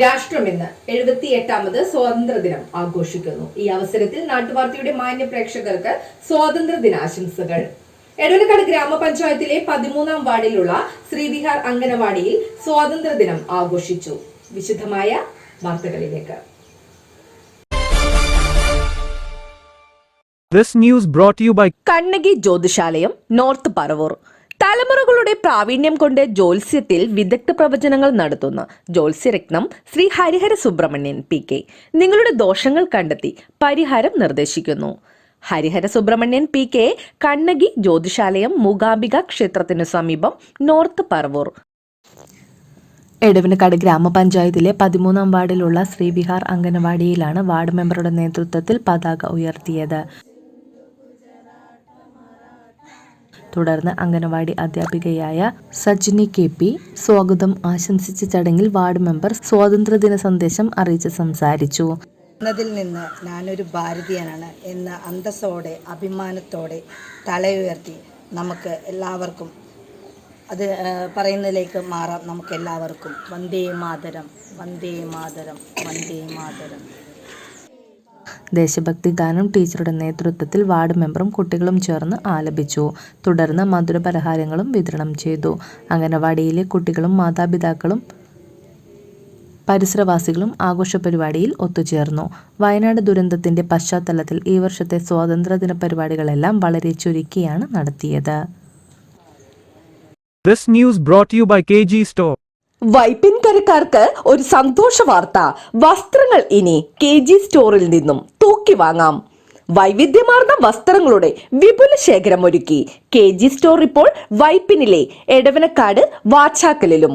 രാഷ്ട്രം ഇന്ന് എഴുപത്തി എട്ടാമത് സ്വാതന്ത്ര്യ ദിനം ആഘോഷിക്കുന്നു. ഈ അവസരത്തിൽ നാട്ടുവാർത്തയുടെ മാന്യ പ്രേക്ഷകർക്ക് സ്വാതന്ത്ര്യ ദിനാശംസകൾ. എടവനക്കാട് ഗ്രാമപഞ്ചായത്തിലെ പതിമൂന്നാം വാർഡിലുള്ള ശ്രീവിഹാർ അംഗനവാടിയിൽ സ്വാതന്ത്ര്യ ദിനം ആഘോഷിച്ചു. വിശദമായ വാർത്തകളിലേക്ക്. This news brought to you by Kannaki Jyothishalayam north Paravur. തലമുറകളുടെ പ്രാവീണ്യം കൊണ്ട് ജ്യോത്സ്യത്തിൽ വിദഗ്ധ പ്രവചനങ്ങൾ നടത്തുന്ന ജ്യോത്സ്യരത്നം ശ്രീ ഹരിഹര സുബ്രഹ്മണ്യൻ പി കെ. നിങ്ങളുടെ ദോഷങ്ങൾ കണ്ടെത്തി പരിഹാരം നിർദ്ദേശിക്കുന്നു. ഹരിഹര സുബ്രഹ്മണ്യൻ പി കെ കണ്ണകി ജ്യോതിശാലയം മൂകാംബിക ക്ഷേത്രത്തിന് സമീപം നോർത്ത് പറവൂർ. എടവനക്കാട് ഗ്രാമപഞ്ചായത്തിലെ പതിമൂന്നാം വാർഡിലുള്ള ശ്രീവിഹാർ അംഗനവാടിയിലാണ് വാർഡ് മെമ്പറുടെ നേതൃത്വത്തിൽ പതാക ഉയർത്തിയത്. തുടർന്ന് അംഗനവാടി അധ്യാപികയായ സജിനി കെ പി സ്വാഗതം ആശംസിച്ച ചടങ്ങിൽ വാർഡ് മെമ്പർ സ്വാതന്ത്ര്യദിന സന്ദേശം അറിയിച്ച് സംസാരിച്ചു. എന്നതിൽ നിന്ന് ഞാനൊരു ഭാരതീയനാണ് എന്ന അന്തസ്സോടെ അഭിമാനത്തോടെ തലയുയർത്തി നമുക്ക് എല്ലാവർക്കും അത് പറയുന്നതിലേക്ക് മാറാം. നമുക്ക് എല്ലാവർക്കും വന്ദേ മാതരം വന്ദേ മാതരം വന്ദേ മാതരം. ദേശഭക്തി ഗാനം ടീച്ചറുടെ നേതൃത്വത്തിൽ വാർഡ് മെമ്പറും കുട്ടികളും ചേർന്ന് ആലപിച്ചു. തുടർന്ന് മധുര പലഹാരങ്ങളും വിതരണം ചെയ്തു. അംഗനവാടിയിലെ കുട്ടികളും മാതാപിതാക്കളും പരിസരവാസികളും ആഘോഷ പരിപാടിയിൽ ഒത്തുചേർന്നു. വയനാട് ദുരന്തത്തിന്റെ പശ്ചാത്തലത്തിൽ ഈ വർഷത്തെ സ്വാതന്ത്ര്യദിന പരിപാടികളെല്ലാം വളരെ ചുരുക്കിയാണ് നടത്തിയത്. This news brought to you by KG Store. വൈപ്പിൻകരക്കാർക്ക് ഒരു സന്തോഷ വാർത്ത. വസ്ത്രങ്ങൾ ഇനി കെ ജി സ്റ്റോറിൽ നിന്നും തൂക്കി വാങ്ങാം. വൈവിധ്യമാർന്ന വസ്ത്രങ്ങളുടെ വിപുല ശേഖരം ഒരുക്കി. കെ ജി സ്റ്റോർ ഇപ്പോൾ വൈപ്പിനിലെ എടവനക്കാട് വാച്ചാക്കലിലും.